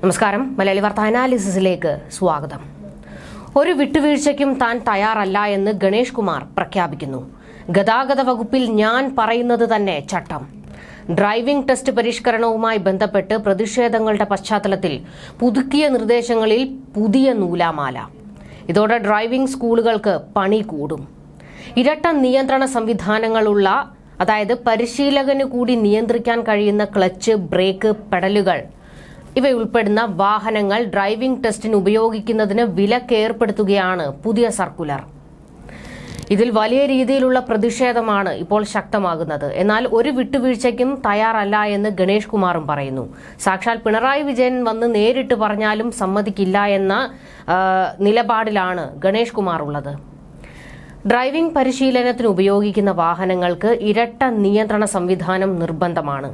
നമസ്കാരം. മലയാളി വാർത്ത അനാലിസിസിലേക്ക് സ്വാഗതം. ഒരു വിട്ടുവീഴ്ചയ്ക്കും താൻ തയ്യാറല്ല എന്ന് ഗണേഷ് കുമാർ പ്രഖ്യാപിക്കുന്നു. ഗതാഗത വകുപ്പിൽ ഞാൻ പറയുന്നത് തന്നെ ചട്ടം. ഡ്രൈവിംഗ് ടെസ്റ്റ് പരിഷ്കരണവുമായി ബന്ധപ്പെട്ട് പ്രതിഷേധങ്ങളുടെ പശ്ചാത്തലത്തിൽ പുതുക്കിയ നിർദ്ദേശങ്ങളിൽ പുതിയ നൂലാമാല. ഇതോടെ ഡ്രൈവിംഗ് സ്കൂളുകൾക്ക് പണി കൂടും. ഇരട്ട നിയന്ത്രണ സംവിധാനങ്ങളുള്ള അതായത് പരിശീലകന് കൂടി നിയന്ത്രിക്കാൻ കഴിയുന്ന ക്ലച്ച് ബ്രേക്ക് പെഡലുകൾ ഇവയുൾപ്പെടുന്ന വാഹനങ്ങൾ ഡ്രൈവിംഗ് ടെസ്റ്റിന് ഉപയോഗിക്കുന്നതിന് വിലക്ക് ഏർപ്പെടുത്തുകയാണ് പുതിയ സർക്കുലർ. ഇതിൽ വലിയ രീതിയിലുള്ള പ്രതിഷേധമാണ് ഇപ്പോൾ ശക്തമാകുന്നത്. എന്നാൽ ഒരു വിട്ടുവീഴ്ചയ്ക്കും തയ്യാറല്ല എന്ന് ഗണേഷ് കുമാറും പറയുന്നു. സാക്ഷാൽ പിണറായി വിജയൻ വന്ന് നേരിട്ട് പറഞ്ഞാലും സമ്മതിക്കില്ല എന്ന നിലപാടിലാണ് ഗണേഷ് കുമാർ ഉള്ളത്. ഡ്രൈവിംഗ് പരിശീലനത്തിന് ഉപയോഗിക്കുന്ന വാഹനങ്ങൾക്ക് ഇരട്ട നിയന്ത്രണ സംവിധാനം നിർബന്ധമാണ്.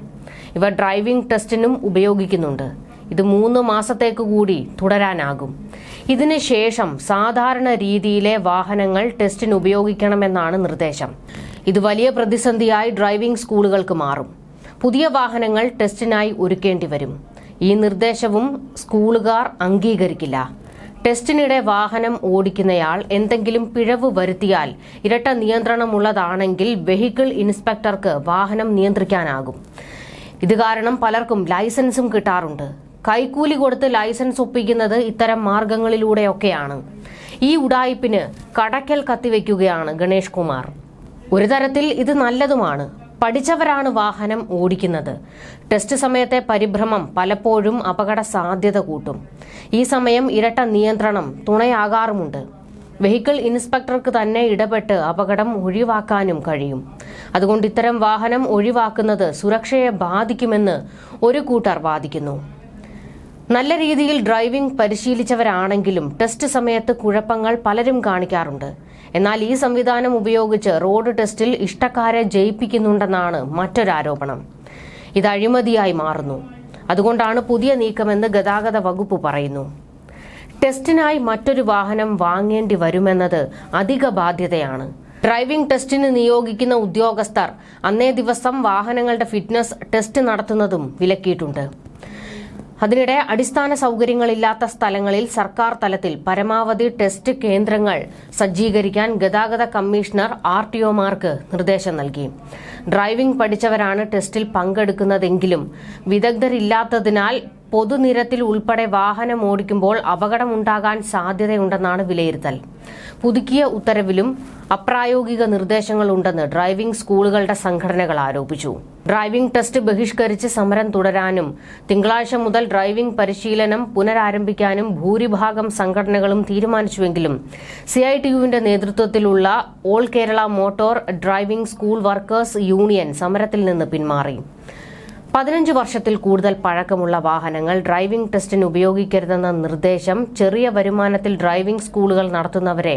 ഇവ ഡ്രൈവിംഗ് ടെസ്റ്റിനും ഉപയോഗിക്കുന്നുണ്ട്. ഇത് മൂന്ന് മാസത്തേക്ക് കൂടി തുടരാനാകും. ഇതിനു ശേഷം സാധാരണ രീതിയിലെ വാഹനങ്ങൾ ടെസ്റ്റിന് ഉപയോഗിക്കണമെന്നാണ് നിർദ്ദേശം. ഇത് വലിയ പ്രതിസന്ധിയായി ഡ്രൈവിംഗ് സ്കൂളുകൾക്ക് മാറും. പുതിയ വാഹനങ്ങൾ ടെസ്റ്റിനായി ഒരുക്കേണ്ടി വരും. ഈ നിർദ്ദേശവും സ്കൂളുകാർ അംഗീകരിക്കില്ല. ടെസ്റ്റിനിടെ വാഹനം ഓടിക്കുന്നയാൾ എന്തെങ്കിലും പിഴവ് വരുത്തിയാൽ ഇരട്ട നിയന്ത്രണമുള്ളതാണെങ്കിൽ വെഹിക്കിൾ ഇൻസ്പെക്ടർക്ക് വാഹനം നിയന്ത്രിക്കാനാകും. ഇത് കാരണം പലർക്കും ലൈസൻസും കിട്ടാറുണ്ട്. കൈക്കൂലി കൊടുത്ത് ലൈസൻസ് ഒപ്പിക്കുന്നത് ഇത്തരം മാർഗങ്ങളിലൂടെയൊക്കെയാണ്. ഈ ഉടായിപ്പിന് കടക്കൽ കത്തിവെക്കുകയാണ് ഗണേഷ് കുമാർ. ഒരു തരത്തിൽ ഇത് നല്ലതുമാണ്. പഠിച്ചവരാണ് വാഹനം ഓടിക്കുന്നത്. ടെസ്റ്റ് സമയത്തെ പരിഭ്രമം പലപ്പോഴും അപകട സാധ്യത കൂട്ടും. ഈ സമയം ഇരട്ട നിയന്ത്രണം തുണയാകാറുമുണ്ട്. വെഹിക്കിൾ ഇൻസ്പെക്ടർക്ക് തന്നെ ഇടപെട്ട് അപകടം ഒഴിവാക്കാനും കഴിയും. അതുകൊണ്ട് ഇത്തരം വാഹനം ഒഴിവാക്കുന്നത് സുരക്ഷയെ ബാധിക്കുമെന്ന് ഒരു കൂട്ടർ വാദിക്കുന്നു. നല്ല രീതിയിൽ ഡ്രൈവിംഗ് പരിശീലിച്ചവരാണെങ്കിലും ടെസ്റ്റ് സമയത്ത് കുഴപ്പങ്ങൾ പലരും കാണിക്കാറുണ്ട്. എന്നാൽ ഈ സംവിധാനം ഉപയോഗിച്ച് റോഡ് ടെസ്റ്റിൽ ഇഷ്ടക്കാരെ ജയിപ്പിക്കുന്നുണ്ടെന്നാണ് മറ്റൊരാരോപണം. ഇത് അഴിമതിയായി മാറുന്നു. അതുകൊണ്ടാണ് പുതിയ നീക്കമെന്ന് ഗതാഗത വകുപ്പ് പറയുന്നു. ടെസ്റ്റിനായി മറ്റൊരു വാഹനം വാങ്ങേണ്ടി വരുമെന്നത് അധിക ബാധ്യതയാണ്. ഡ്രൈവിംഗ് ടെസ്റ്റിന് നിയോഗിക്കുന്ന ഉദ്യോഗസ്ഥർ അന്നേ ദിവസം വാഹനങ്ങളുടെ ഫിറ്റ്നസ് ടെസ്റ്റ് നടത്തുന്നതും വിലക്കിയിട്ടുണ്ട്. അതിനിടെ അടിസ്ഥാന സൗകര്യങ്ങളില്ലാത്ത സ്ഥലങ്ങളിൽ സർക്കാർ തലത്തിൽ പരമാവധി ടെസ്റ്റ് കേന്ദ്രങ്ങൾ സജ്ജീകരിക്കാൻ ഗതാഗത കമ്മീഷണർ ആർ ടി ഒമാർക്ക് നിർദ്ദേശം നൽകി. ഡ്രൈവിംഗ് പഠിച്ചവരാണ് ടെസ്റ്റിൽ പങ്കെടുക്കുന്നതെങ്കിലും വിദഗ്ധരില്ലാത്തതിനാൽ പൊതുനിരത്തിൽ ഉൾപ്പെടെ വാഹനം ഓടിക്കുമ്പോൾ അപകടമുണ്ടാകാൻ സാധ്യതയുണ്ടെന്നാണ് വിലയിരുത്തൽ. പുതുക്കിയ ഉത്തരവിലും അപ്രായോഗിക നിർദ്ദേശങ്ങളുണ്ടെന്ന് ഡ്രൈവിംഗ് സ്കൂളുകളുടെ സംഘടനകൾ ആരോപിച്ചു. ഡ്രൈവിംഗ് ടെസ്റ്റ് ബഹിഷ്കരിച്ച് സമരം തുടരാനും തിങ്കളാഴ്ച മുതൽ ഡ്രൈവിംഗ് പരിശീലനം പുനരാരംഭിക്കാനും ഭൂരിഭാഗം സംഘടനകളും തീരുമാനിച്ചുവെങ്കിലും സിഐടിയുവിന്റെ നേതൃത്വത്തിലുള്ള all Kerala motor driving school workers union സമരത്തിൽ നിന്ന് പിന്മാറി. പതിനഞ്ച് വർഷത്തിൽ കൂടുതൽ പഴക്കമുള്ള വാഹനങ്ങൾ ഡ്രൈവിംഗ് ടെസ്റ്റിന് ഉപയോഗിക്കരുതെന്ന നിർദ്ദേശം ചെറിയ വരുമാനത്തിൽ ഡ്രൈവിംഗ് സ്കൂളുകൾ നടത്തുന്നവരെ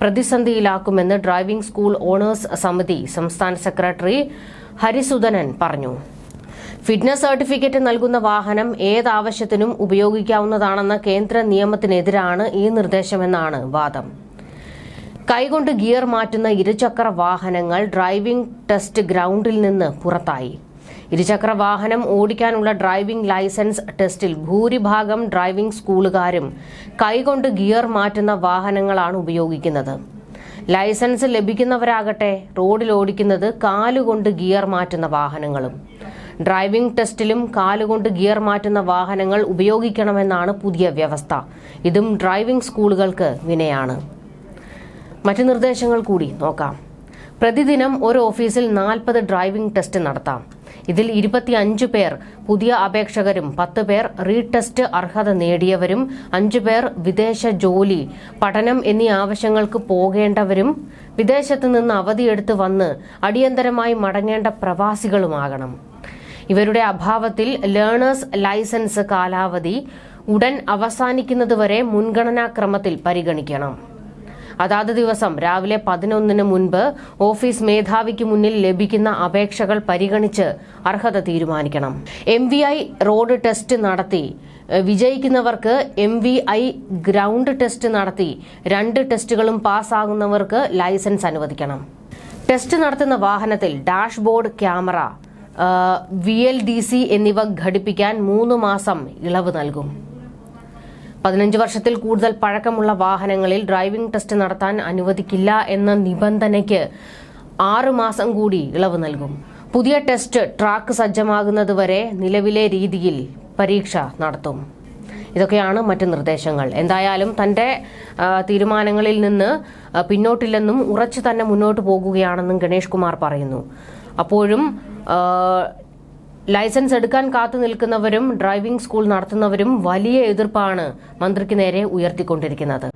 പ്രതിസന്ധിയിലാക്കുമെന്ന് ഡ്രൈവിംഗ് സ്കൂൾ ഓണേഴ്സ് സമിതി സംസ്ഥാന സെക്രട്ടറി ഹരിസുദനൻ പറഞ്ഞു. ഫിറ്റ്നസ് സർട്ടിഫിക്കറ്റ് നൽകുന്ന വാഹനം ഏതാവശ്യത്തിനും ഉപയോഗിക്കാവുന്നതാണെന്ന കേന്ദ്ര നിയമത്തിനെതിരാണ് ഈ നിർദ്ദേശമെന്നാണ് വാദം. കൈകൊണ്ട് ഗിയർ മാറ്റുന്ന ഇരുചക്ര വാഹനങ്ങൾ ഡ്രൈവിംഗ് ടെസ്റ്റ് ഗ്രൗണ്ടിൽ നിന്ന് പുറത്തായി. ഇരുചക്ര വാഹനം ഓടിക്കാനുള്ള ഡ്രൈവിംഗ് ലൈസൻസ് ടെസ്റ്റിൽ ഭൂരിഭാഗം ഡ്രൈവിംഗ് സ്കൂളുകാരും കൈകൊണ്ട് ഗിയർ മാറ്റുന്ന വാഹനങ്ങളാണ് ഉപയോഗിക്കുന്നത്. ലൈസൻസ് ലഭിക്കുന്നവരാകട്ടെ റോഡിൽ ഓടിക്കുന്നത് കാലുകൊണ്ട് ഗിയർ മാറ്റുന്ന വാഹനങ്ങളും. ഡ്രൈവിംഗ് ടെസ്റ്റിലും കാലുകൊണ്ട് ഗിയർ മാറ്റുന്ന വാഹനങ്ങൾ ഉപയോഗിക്കണമെന്നാണ് പുതിയ വ്യവസ്ഥ. ഇതും ഡ്രൈവിംഗ് സ്കൂളുകൾക്ക് വിനയാണ്. മറ്റു നിർദ്ദേശങ്ങൾ കൂടി നോക്കാം. പ്രതിദിനം ഒരു ഓഫീസിൽ നാൽപ്പത് ഡ്രൈവിംഗ് ടെസ്റ്റ് നടത്താം. ഇതിൽ ഇരുപത്തിയഞ്ച് പേർ പുതിയ അപേക്ഷകരും പത്ത് പേർ റീടെസ്റ്റ് അർഹത നേടിയവരും അഞ്ചു പേർ വിദേശ ജോലി പഠനം എന്നീ ആവശ്യങ്ങൾക്ക് പോകേണ്ടവരും വിദേശത്ത് നിന്ന് അവധിയെടുത്ത് വന്ന് അടിയന്തരമായി മടങ്ങേണ്ട പ്രവാസികളുമാകണം. ഇവരുടെ അഭാവത്തിൽ ലേണേഴ്സ് ലൈസൻസ് കാലാവധി ഉടൻ അവസാനിക്കുന്നതുവരെ മുൻഗണനാക്രമത്തിൽ പരിഗണിക്കണം. അതാത് ദിവസം രാവിലെ പതിനൊന്നിന് മുൻപ് ഓഫീസ് മേധാവിക്ക് മുന്നിൽ ലഭിക്കുന്ന അപേക്ഷകൾ പരിഗണിച്ച് അർഹത തീരുമാനിക്കണം. എം റോഡ് ടെസ്റ്റ് നടത്തി. വിജയിക്കുന്നവർക്ക് M V I ground test നടത്തി. രണ്ട് ടെസ്റ്റുകളും പാസ്സാകുന്നവർക്ക് ലൈസൻസ് അനുവദിക്കണം. ടെസ്റ്റ് നടത്തുന്ന വാഹനത്തിൽ dashboard camera V L D C എന്നിവ ഘടിപ്പിക്കാൻ മൂന്ന് മാസം ഇളവ് നൽകും. പതിനഞ്ച് വർഷത്തിൽ കൂടുതൽ പഴക്കമുള്ള വാഹനങ്ങളിൽ ഡ്രൈവിംഗ് ടെസ്റ്റ് നടത്താൻ അനുവദിക്കില്ല എന്ന നിബന്ധനയ്ക്ക് ആറു മാസം കൂടി ഇളവ് നൽകും. പുതിയ ടെസ്റ്റ് ട്രാക്ക് സജ്ജമാകുന്നതുവരെ നിലവിലെ രീതിയിൽ പരീക്ഷ നടത്തും. ഇതൊക്കെയാണ് മറ്റ് നിർദ്ദേശങ്ങൾ. എന്തായാലും തന്റെ തീരുമാനങ്ങളിൽ നിന്ന് പിന്നോട്ടില്ലെന്നും ഉറച്ചു തന്നെ മുന്നോട്ട് പോകുകയാണെന്നും ഗണേഷ് കുമാർ പറയുന്നു. അപ്പോഴും ലൈസൻസ് എടുക്കാൻ കാത്തു നിൽക്കുന്നവരും ഡ്രൈവിംഗ് സ്കൂൾ നടത്തുന്നവരും വലിയ എതിർപ്പാണ് മന്ത്രിക്ക് നേരെ ഉയർത്തിക്കൊണ്ടിരിക്കുന്നത്.